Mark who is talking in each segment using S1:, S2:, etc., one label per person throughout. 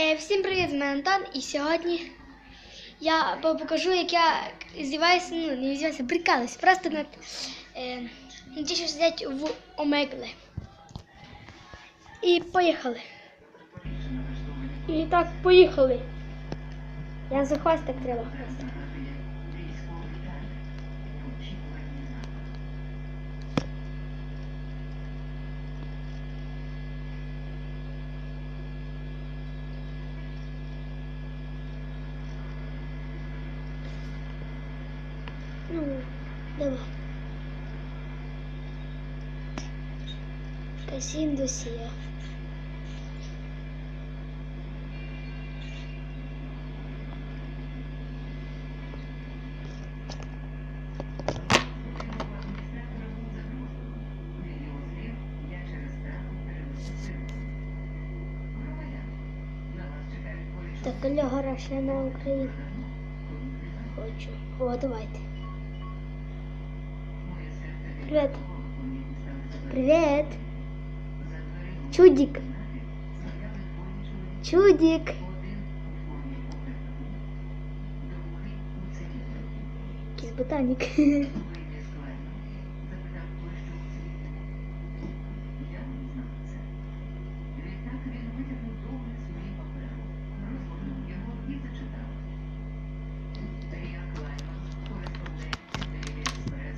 S1: Е, всім привіт, з мене Антон. І сьогодні я покажу, як я здіваюся, ну не здіваюся, прикалуюсь, просто над е, ті, що сидять в Омегле. І поїхали. І так, поїхали. Я за хвостик треба хвостик. Ну, давай. Касін досія. Так, Альо, гора ще на Україну. Хочу. О, давайте. Привет. Привет. Чудик. Чудик. Якийсь ботанік.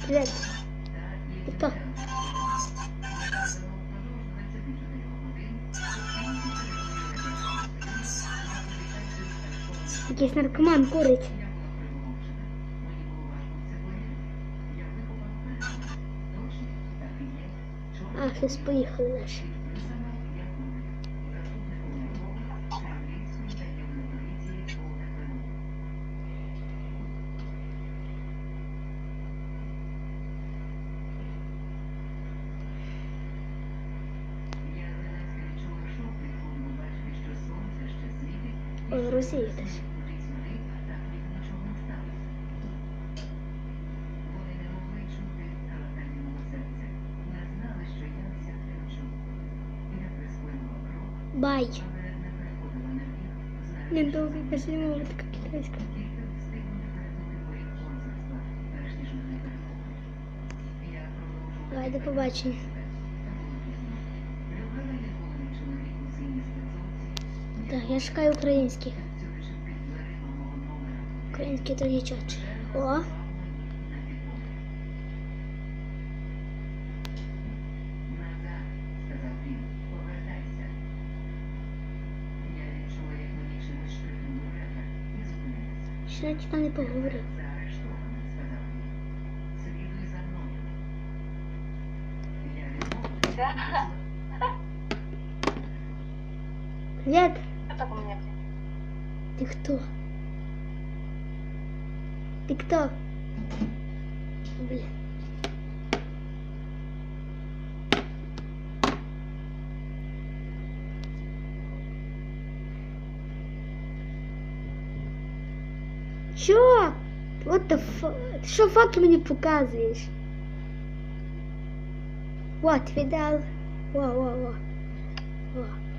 S1: Привет. Якийсь наркоман курить. А, щось поїхали наші. Ой, Росія теж. Бай. Недовго пішли така китайська. Давай, до побачення. Так, я шукаю українських. Українські то дівчат. О. Ще навіть там не поговорив. Привет.
S2: Так у меня.
S1: Ты кто? Ты кто? Блин. Чё? What the fuck? Ти що факи мені показуєш? Вот, видал? Во, во, во. Во.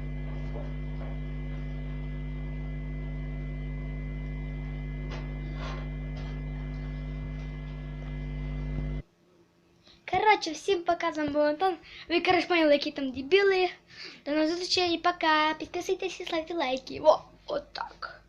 S1: Короче, всім пока, з вами був Антон. Ви, короче, поняли, які там дебіли. До нових зустрічей, пока. Підписуйтесь і ставте лайки. Во, от так.